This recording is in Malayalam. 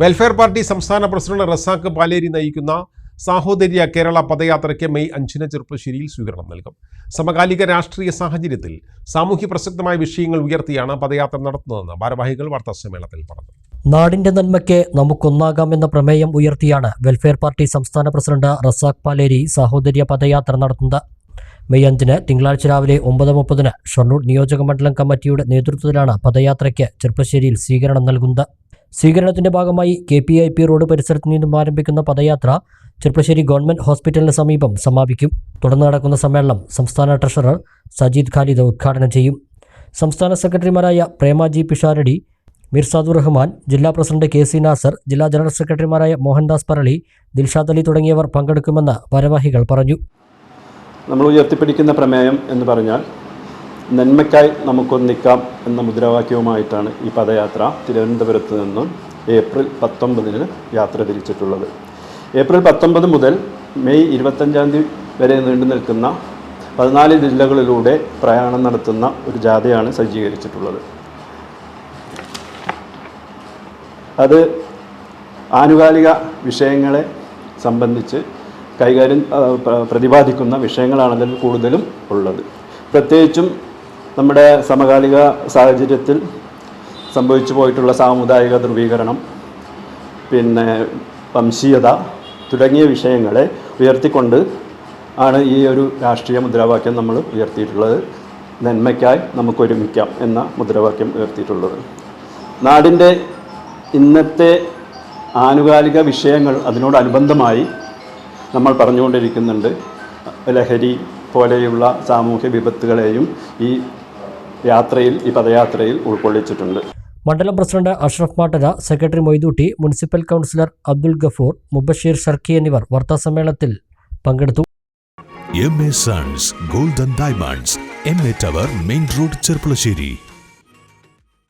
വെൽഫെയർ പാർട്ടി സംസ്ഥാന പ്രസിഡന്റ് റസാഖ് പാലേരി നയിക്കുന്ന സാഹോദര്യ കേരള പദയാത്രയ്ക്ക് മെയ് അഞ്ചിന് ചെറുപ്പശ്ശേരിയിൽ സ്വീകരണം നൽകും. സമകാലിക രാഷ്ട്രീയ സാഹചര്യത്തിൽ സാമൂഹ്യ പ്രസക്തമായ വിഷയങ്ങൾ ഉയർത്തിയാണ് പദയാത്ര നടത്തുന്നതെന്ന് ഭാരവാഹികൾ വാർത്താസമ്മേളനത്തിൽ പറഞ്ഞു. നാടിന്റെ നന്മയ്ക്ക് നമുക്കൊന്നാകാമെന്ന പ്രമേയം ഉയർത്തിയാണ് വെൽഫെയർ പാർട്ടി സംസ്ഥാന പ്രസിഡന്റ് റസാഖ് പാലേരി സാഹോദര്യ പദയാത്ര നടത്തുന്നത്. മെയ് അഞ്ചിന് തിങ്കളാഴ്ച രാവിലെ ഒമ്പത് മുപ്പതിന് ഷൊർണൂർ നിയോജക മണ്ഡലം കമ്മിറ്റിയുടെ നേതൃത്വത്തിലാണ് പദയാത്രയ്ക്ക് ചെറുപ്പശ്ശേരിയിൽ സ്വീകരണം നൽകുന്നത്. സ്വീകരണത്തിന്റെ ഭാഗമായി K P I P road പരിസരത്ത് നിന്നും ആരംഭിക്കുന്ന പദയാത്ര ചെറുപ്പശ്ശേരി ഗവൺമെന്റ് ഹോസ്പിറ്റലിന് സമീപം സമാപിക്കും. തുടർന്ന് നടക്കുന്ന സമ്മേളനം സംസ്ഥാന ട്രഷറർ സജീദ് ഖാലിദ് ഉദ്ഘാടനം ചെയ്യും. സംസ്ഥാന സെക്രട്ടറിമാരായ പ്രേമാജി പിഷാരടി മിർസാദുർ റഹ്മാൻ ജില്ലാ പ്രസിഡന്റ് കെ സി നാസർ ജില്ലാ ജനറൽ സെക്രട്ടറിമാരായ മോഹൻദാസ് പറളി ദിൽഷാദ് അലി തുടങ്ങിയവർ പങ്കെടുക്കുമെന്ന് ഭാരവാഹികൾ പറഞ്ഞു. നമ്മൾ ഉയർത്തിപ്പിടിക്കുന്ന പ്രമേയം എന്ന് പറഞ്ഞാൽ നന്മയ്ക്കായി നമുക്കൊന്നിക്കാം എന്ന മുദ്രാവാക്യവുമായിട്ടാണ് ഈ പദയാത്ര തിരുവനന്തപുരത്ത് നിന്നും ഏപ്രിൽ പത്തൊമ്പതിന് യാത്ര തിരിച്ചിട്ടുള്ളത്. ഏപ്രിൽ പത്തൊമ്പത് മുതൽ മെയ് ഇരുപത്തഞ്ചാം തീയതി വരെ നീണ്ടു നിൽക്കുന്ന പതിനാല് ജില്ലകളിലൂടെ പ്രയാണം നടത്തുന്ന ഒരു ജാഥയാണ് സജ്ജീകരിച്ചിട്ടുള്ളത്. അത് ആനുകാലിക വിഷയങ്ങളെ സംബന്ധിച്ച് കൈകാര്യം പ്രതിപാദിക്കുന്ന വിഷയങ്ങളാണ് അതിൽ കൂടുതലും ഉള്ളത്. പ്രത്യേകിച്ചും നമ്മുടെ സമകാലിക സാഹചര്യത്തിൽ സംഭവിച്ചു പോയിട്ടുള്ള സാമുദായിക ധ്രുവീകരണം പിന്നെ വംശീയത തുടങ്ങിയ വിഷയങ്ങളെ ഉയർത്തിക്കൊണ്ട് ആണ് ഈ ഒരു രാഷ്ട്രീയ മുദ്രാവാക്യം നമ്മൾ ഉയർത്തിയിട്ടുള്ളത്. നന്മയ്ക്കായി നമുക്കൊരുമിക്കാം എന്ന മുദ്രാവാക്യം ഉയർത്തിയിട്ടുള്ളത്. നാടിന്റെ ഇന്നത്തെ ആനുകാലിക വിഷയങ്ങൾ അതിനോടനുബന്ധമായി നമ്മൾ പറഞ്ഞുകൊണ്ടിരിക്കുന്നുണ്ട്. ലഹരി പോലെയുള്ള സാമൂഹ്യ വിപത്തുകളെയും ഈ യാത്രയിൽ ഈ പദയാത്രയിൽ ഉൾക്കൊള്ളിച്ചിട്ടുണ്ട്. മണ്ഡലം president Ashraf Mattara secretary Moidutty municipal councillor Abdul Gafoor Mubasheer Sharqi എന്നിവർ വാർത്താസമ്മേളനത്തിൽ പങ്കെടുത്തു. M A sons golden diamonds M A tower main road Cherpulassery.